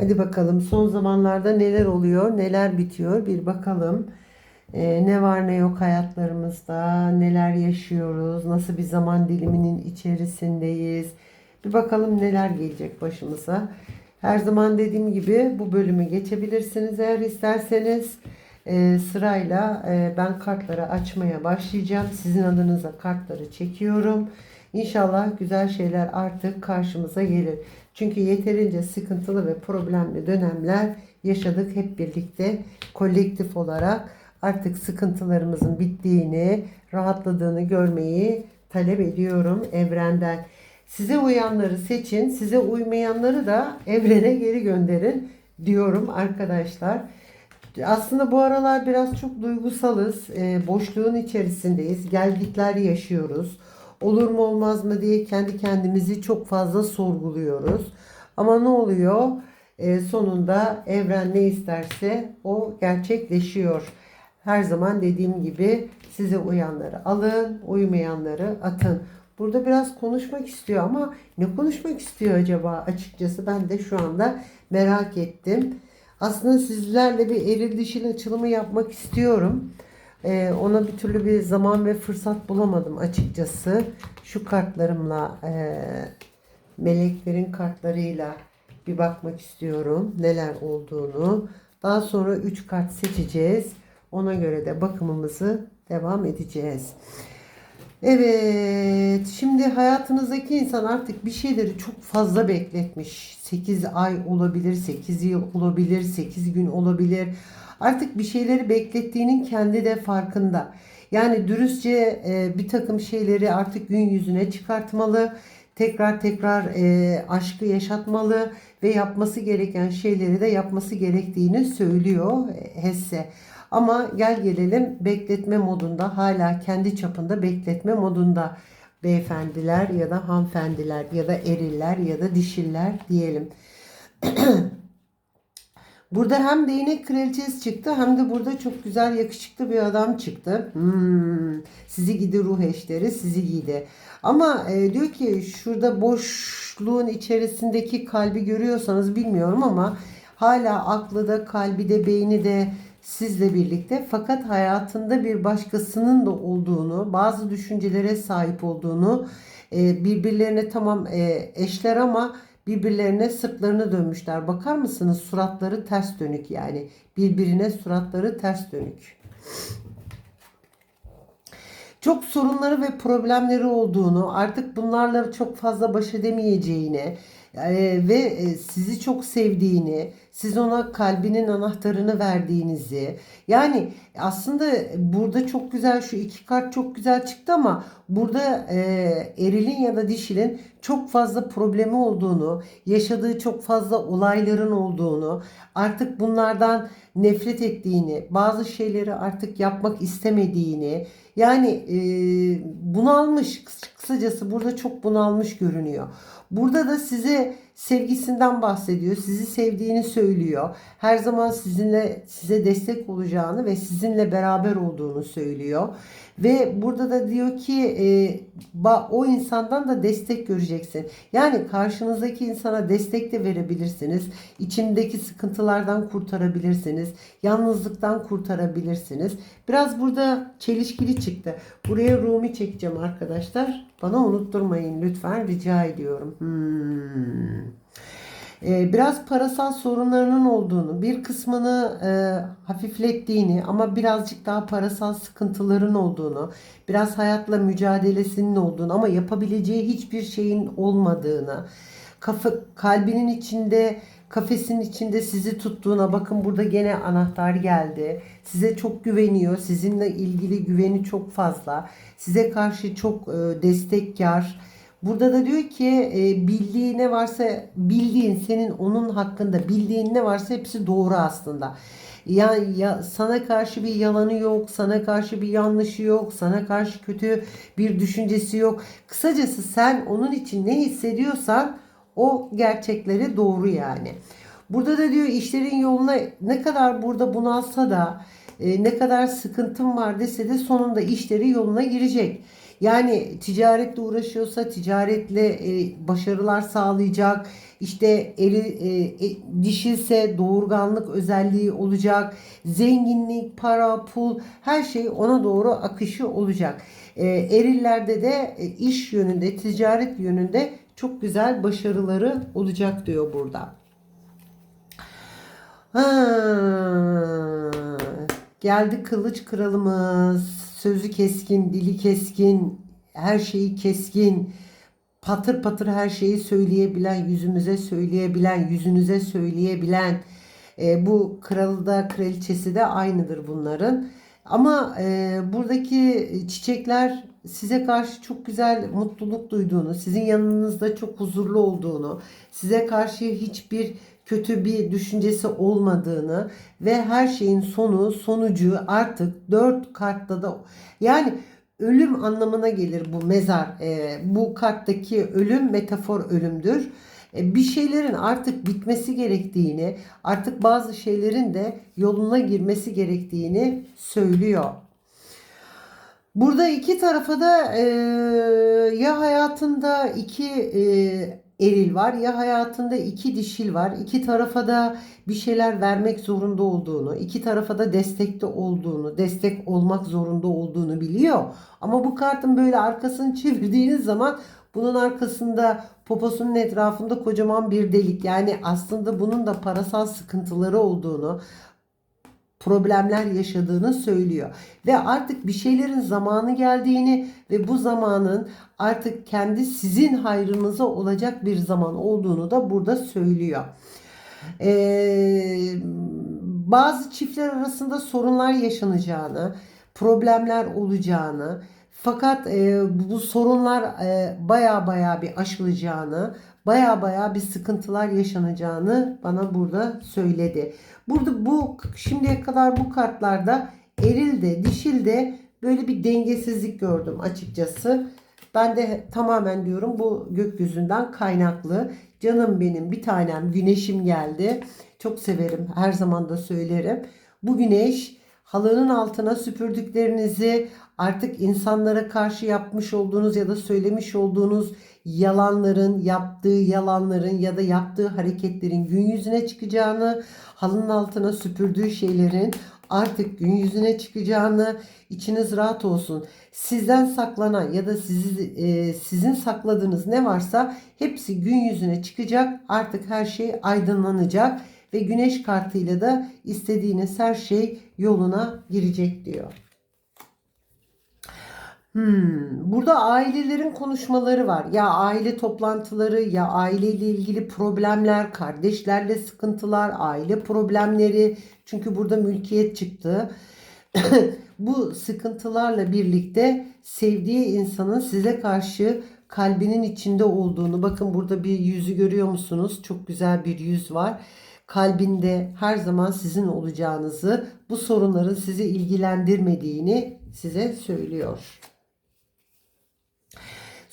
Hadi bakalım son zamanlarda neler oluyor, neler bitiyor bir bakalım. Ee, ne var ne yok hayatlarımızda, neler yaşıyoruz, nasıl bir zaman diliminin içerisindeyiz. Bir bakalım neler gelecek başımıza. Her zaman dediğim gibi bu bölümü geçebilirsiniz eğer isterseniz. Ee, sırayla e, ben kartları açmaya başlayacağım. Sizin adınıza kartları çekiyorum. İnşallah güzel şeyler artık karşımıza gelir. Çünkü yeterince sıkıntılı ve problemli dönemler yaşadık hep birlikte kolektif olarak. Artık sıkıntılarımızın bittiğini, rahatladığını görmeyi talep ediyorum evrenden. Size uyanları seçin, size uymayanları da evrene geri gönderin diyorum arkadaşlar. Aslında bu aralar biraz çok duygusalız. Ee, boşluğun içerisindeyiz. Gelgitler yaşıyoruz. Olur mu olmaz mı diye kendi kendimizi çok fazla sorguluyoruz. Ama ne oluyor? Ee, sonunda evren ne isterse o gerçekleşiyor. Her zaman dediğim gibi size uyanları alın, uymayanları atın. Burada biraz konuşmak istiyor ama ne konuşmak istiyor acaba açıkçası ben de şu anda merak ettim. Aslında sizlerle bir eril dişil açılımı yapmak istiyorum. Ee, ona bir türlü bir zaman ve fırsat bulamadım açıkçası. Şu kartlarımla, e, meleklerin kartlarıyla bir bakmak istiyorum neler olduğunu. Daha sonra 3 kart seçeceğiz. Ona göre de bakımımızı devam edeceğiz. Evet, şimdi hayatınızdaki insan artık bir şeyleri çok fazla bekletmiş. 8 ay olabilir, 8 yıl olabilir, 8 gün olabilir. Artık bir şeyleri beklettiğinin kendi de farkında. Yani dürüstçe e, bir takım şeyleri artık gün yüzüne çıkartmalı. Tekrar tekrar e, aşkı yaşatmalı ve yapması gereken şeyleri de yapması gerektiğini söylüyor Hesse. Ama gel gelelim bekletme modunda hala kendi çapında bekletme modunda beyefendiler ya da hanımefendiler ya da eriller ya da dişiller diyelim. Burada hem değnek kraliçesi çıktı hem de burada çok güzel yakışıklı bir adam çıktı. Hmm, sizi gidi ruh eşleri sizi gidi. Ama e, diyor ki şurada boşluğun içerisindeki kalbi görüyorsanız bilmiyorum ama hala aklı da kalbi de beyni de sizle birlikte fakat hayatında bir başkasının da olduğunu, bazı düşüncelere sahip olduğunu, e, birbirlerine tamam e, eşler ama birbirlerine sırtlarını dönmüşler. Bakar mısınız? Suratları ters dönük yani. Birbirine suratları ters dönük. Çok sorunları ve problemleri olduğunu, artık bunlarla çok fazla baş edemeyeceğini e, ve e, sizi çok sevdiğini, siz ona kalbinin anahtarını verdiğinizi. Yani aslında burada çok güzel şu iki kart çok güzel çıktı ama burada e, erilin ya da dişilin çok fazla problemi olduğunu, yaşadığı çok fazla olayların olduğunu, artık bunlardan nefret ettiğini, bazı şeyleri artık yapmak istemediğini, yani e, bunalmış kısacası burada çok bunalmış görünüyor. Burada da size sevgisinden bahsediyor. Sizi sevdiğini söylüyor. Her zaman sizinle size destek olacağını ve sizinle beraber olduğunu söylüyor. Ve burada da diyor ki e, o insandan da destek göreceksin. Yani karşınızdaki insana destek de verebilirsiniz. İçindeki sıkıntılardan kurtarabilirsiniz. Yalnızlıktan kurtarabilirsiniz. Biraz burada çelişkili çıktı. Buraya Rumi çekeceğim arkadaşlar. Bana unutturmayın lütfen rica ediyorum. Hmm. Ee, biraz parasal sorunlarının olduğunu, bir kısmını e, hafiflettiğini ama birazcık daha parasal sıkıntıların olduğunu, biraz hayatla mücadelesinin olduğunu ama yapabileceği hiçbir şeyin olmadığını, kafa, kalbinin içinde kafesin içinde sizi tuttuğuna bakın burada gene anahtar geldi. Size çok güveniyor. Sizinle ilgili güveni çok fazla. Size karşı çok e, destekkar. Burada da diyor ki e, bildiği ne varsa bildiğin senin onun hakkında bildiğin ne varsa hepsi doğru aslında. Ya, ya sana karşı bir yalanı yok, sana karşı bir yanlışı yok, sana karşı kötü bir düşüncesi yok. Kısacası sen onun için ne hissediyorsan o gerçekleri doğru yani. Burada da diyor işlerin yoluna ne kadar burada bunalsa da e, ne kadar sıkıntım var dese de sonunda işleri yoluna girecek. Yani ticaretle uğraşıyorsa ticaretle e, başarılar sağlayacak. İşte eri, e, e, dişilse doğurganlık özelliği olacak. Zenginlik, para, pul her şey ona doğru akışı olacak. E, erillerde de e, iş yönünde, ticaret yönünde çok güzel başarıları olacak diyor burada. Ha, geldi kılıç kralımız. Sözü keskin, dili keskin, her şeyi keskin. Patır patır her şeyi söyleyebilen, yüzümüze söyleyebilen, yüzünüze söyleyebilen. E, bu kralı da kraliçesi de aynıdır bunların. Ama e, buradaki çiçekler size karşı çok güzel mutluluk duyduğunu, sizin yanınızda çok huzurlu olduğunu, size karşı hiçbir kötü bir düşüncesi olmadığını ve her şeyin sonu, sonucu artık dört kartta da yani ölüm anlamına gelir bu mezar. E, bu karttaki ölüm metafor ölümdür. E, bir şeylerin artık bitmesi gerektiğini, artık bazı şeylerin de yoluna girmesi gerektiğini söylüyor. Burada iki tarafa da e, ya hayatında iki e, eril var ya hayatında iki dişil var. İki tarafa da bir şeyler vermek zorunda olduğunu, iki tarafa da destekte olduğunu, destek olmak zorunda olduğunu biliyor. Ama bu kartın böyle arkasını çevirdiğiniz zaman bunun arkasında poposunun etrafında kocaman bir delik. Yani aslında bunun da parasal sıkıntıları olduğunu, problemler yaşadığını söylüyor. Ve artık bir şeylerin zamanı geldiğini ve bu zamanın artık kendi sizin hayrınıza olacak bir zaman olduğunu da burada söylüyor. Ee, bazı çiftler arasında sorunlar yaşanacağını, problemler olacağını, fakat e, bu sorunlar e, baya baya bir aşılacağını, baya baya bir sıkıntılar yaşanacağını bana burada söyledi. Burada bu şimdiye kadar bu kartlarda eril de dişil de böyle bir dengesizlik gördüm açıkçası. Ben de tamamen diyorum bu gökyüzünden kaynaklı. Canım benim bir tanem güneşim geldi. Çok severim her zaman da söylerim. Bu güneş halının altına süpürdüklerinizi artık insanlara karşı yapmış olduğunuz ya da söylemiş olduğunuz yalanların, yaptığı yalanların ya da yaptığı hareketlerin gün yüzüne çıkacağını, halının altına süpürdüğü şeylerin artık gün yüzüne çıkacağını içiniz rahat olsun. Sizden saklanan ya da sizi, e, sizin sakladığınız ne varsa hepsi gün yüzüne çıkacak. Artık her şey aydınlanacak ve güneş kartıyla da istediğiniz her şey yoluna girecek diyor. Hmm, burada ailelerin konuşmaları var. Ya aile toplantıları, ya aileyle ilgili problemler, kardeşlerle sıkıntılar, aile problemleri. Çünkü burada mülkiyet çıktı. Bu sıkıntılarla birlikte sevdiği insanın size karşı kalbinin içinde olduğunu. Bakın burada bir yüzü görüyor musunuz? Çok güzel bir yüz var kalbinde her zaman sizin olacağınızı, bu sorunların sizi ilgilendirmediğini size söylüyor.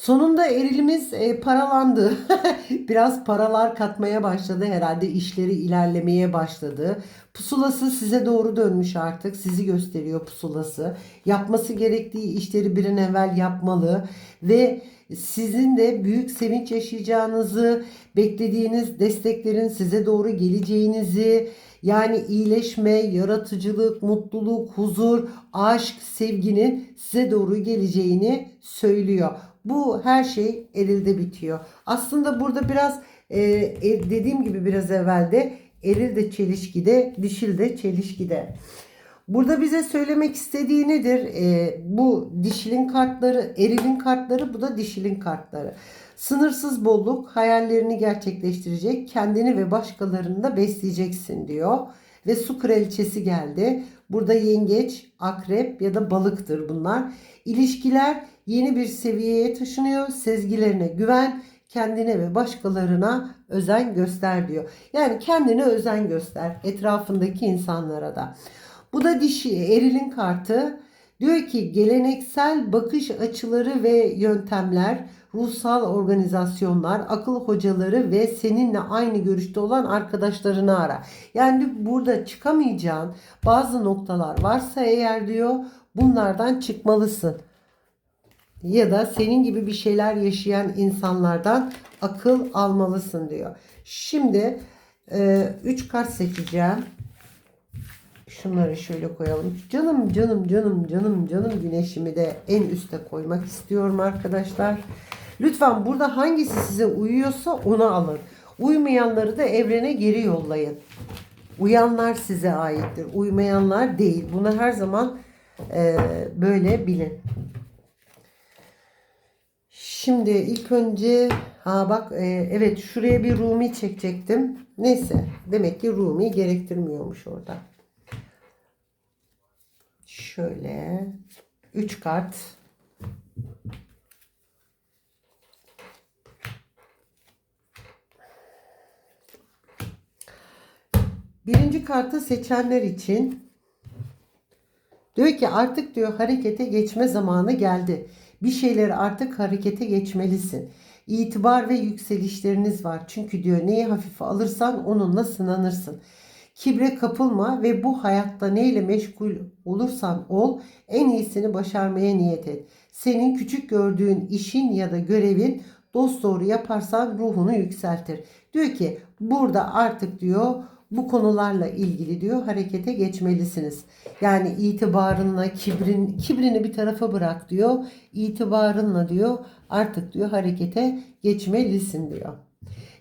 Sonunda erilimiz e, paralandı. Biraz paralar katmaya başladı herhalde. işleri ilerlemeye başladı. Pusulası size doğru dönmüş artık. Sizi gösteriyor pusulası. Yapması gerektiği işleri bir an evvel yapmalı ve sizin de büyük sevinç yaşayacağınızı, beklediğiniz desteklerin size doğru geleceğinizi, yani iyileşme, yaratıcılık, mutluluk, huzur, aşk, sevginin size doğru geleceğini söylüyor. Bu her şey erilde bitiyor. Aslında burada biraz e, e, dediğim gibi biraz evvelde eril de çelişkide, dişil de çelişkide. Burada bize söylemek istediği nedir? E, bu dişilin kartları, erilin kartları, bu da dişilin kartları. Sınırsız bolluk hayallerini gerçekleştirecek, kendini ve başkalarını da besleyeceksin diyor. Ve su kraliçesi geldi. Burada yengeç, akrep ya da balıktır bunlar. İlişkiler yeni bir seviyeye taşınıyor. Sezgilerine güven, kendine ve başkalarına özen göster diyor. Yani kendine özen göster etrafındaki insanlara da. Bu da dişi erilin kartı. Diyor ki geleneksel bakış açıları ve yöntemler, ruhsal organizasyonlar, akıl hocaları ve seninle aynı görüşte olan arkadaşlarını ara. Yani burada çıkamayacağın bazı noktalar varsa eğer diyor bunlardan çıkmalısın. Ya da senin gibi bir şeyler yaşayan insanlardan akıl almalısın diyor. Şimdi 3 kart seçeceğim. Şunları şöyle koyalım. Canım canım canım canım canım güneşimi de en üste koymak istiyorum arkadaşlar. Lütfen burada hangisi size uyuyorsa onu alın. Uymayanları da evrene geri yollayın. Uyanlar size aittir. Uymayanlar değil. Bunu her zaman e, böyle bilin. Şimdi ilk önce ha bak e, evet şuraya bir Rumi çekecektim. Neyse demek ki Rumi gerektirmiyormuş orada. Şöyle 3 kart. Birinci kartı seçenler için diyor ki artık diyor harekete geçme zamanı geldi. Bir şeyleri artık harekete geçmelisin. İtibar ve yükselişleriniz var. Çünkü diyor neyi hafife alırsan onunla sınanırsın. Kibre kapılma ve bu hayatta neyle meşgul olursan ol en iyisini başarmaya niyet et. Senin küçük gördüğün işin ya da görevin dost doğru yaparsan ruhunu yükseltir. Diyor ki burada artık diyor bu konularla ilgili diyor harekete geçmelisiniz. Yani itibarınla kibrin kibrini bir tarafa bırak diyor. İtibarınla diyor artık diyor harekete geçmelisin diyor.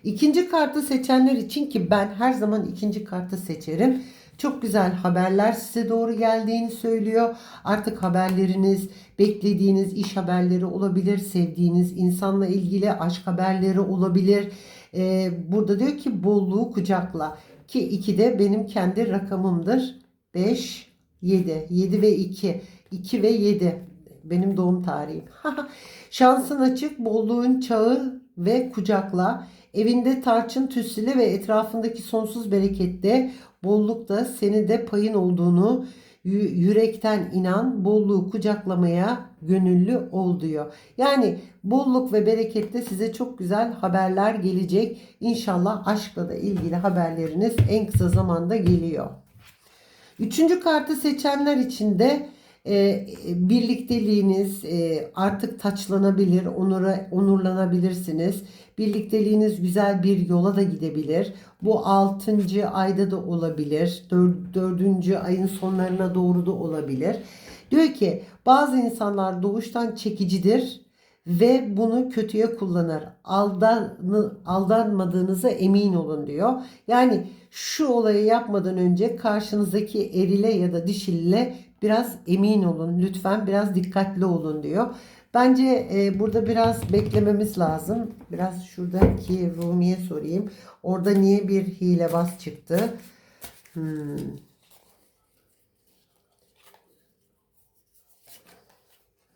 İkinci kartı seçenler için ki ben her zaman ikinci kartı seçerim. Çok güzel haberler size doğru geldiğini söylüyor. Artık haberleriniz, beklediğiniz iş haberleri olabilir, sevdiğiniz insanla ilgili aşk haberleri olabilir. Ee, burada diyor ki bolluğu kucakla. Ki 2 de benim kendi rakamımdır. 5, 7. 7 ve 2. 2 ve 7. Benim doğum tarihim. Şansın açık, bolluğun çağı ve kucakla. Evinde tarçın tütsüle ve etrafındaki sonsuz berekette, bollukta seni de payın olduğunu yürekten inan, bolluğu kucaklamaya gönüllü ol diyor. Yani bolluk ve berekette size çok güzel haberler gelecek. İnşallah aşkla da ilgili haberleriniz en kısa zamanda geliyor. Üçüncü kartı seçenler için de e, birlikteliğiniz e, artık taçlanabilir, onura, onurlanabilirsiniz. Birlikteliğiniz güzel bir yola da gidebilir. Bu 6. ayda da olabilir. 4. ayın sonlarına doğru da olabilir. Diyor ki bazı insanlar doğuştan çekicidir ve bunu kötüye kullanır. Aldan, aldanmadığınıza emin olun diyor. Yani şu olayı yapmadan önce karşınızdaki erile ya da dişille biraz emin olun. Lütfen biraz dikkatli olun diyor. Bence e, burada biraz beklememiz lazım. Biraz şuradaki Rumi'ye sorayım. Orada niye bir hilebaz çıktı? Hmm.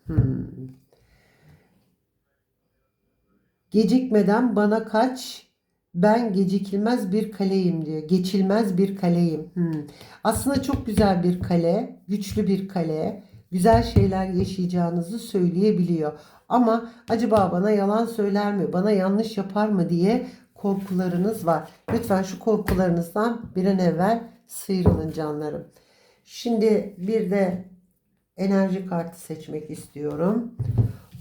Hmm. Gecikmeden bana kaç ben gecikilmez bir kaleyim diyor. Geçilmez bir kaleyim. Hmm. Aslında çok güzel bir kale, güçlü bir kale, güzel şeyler yaşayacağınızı söyleyebiliyor. Ama acaba bana yalan söyler mi, bana yanlış yapar mı diye korkularınız var. Lütfen şu korkularınızdan bir an evvel sıyrılın canlarım. Şimdi bir de enerji kartı seçmek istiyorum.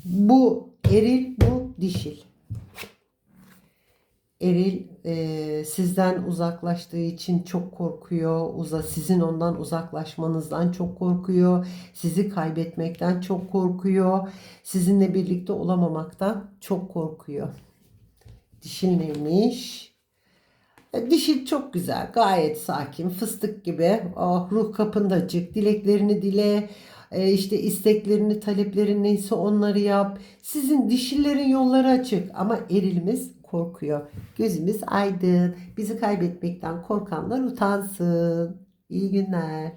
Bu eril, bu dişil. Eril e, sizden uzaklaştığı için çok korkuyor. Uza, sizin ondan uzaklaşmanızdan çok korkuyor. Sizi kaybetmekten çok korkuyor. Sizinle birlikte olamamaktan çok korkuyor. Dişil neymiş? E, dişil çok güzel. Gayet sakin. Fıstık gibi. Oh, ruh kapında açık. Dileklerini dile. E, işte isteklerini, taleplerin neyse onları yap. Sizin dişillerin yolları açık. Ama erilimiz korkuyor. Gözümüz aydın. Bizi kaybetmekten korkanlar utansın. İyi günler.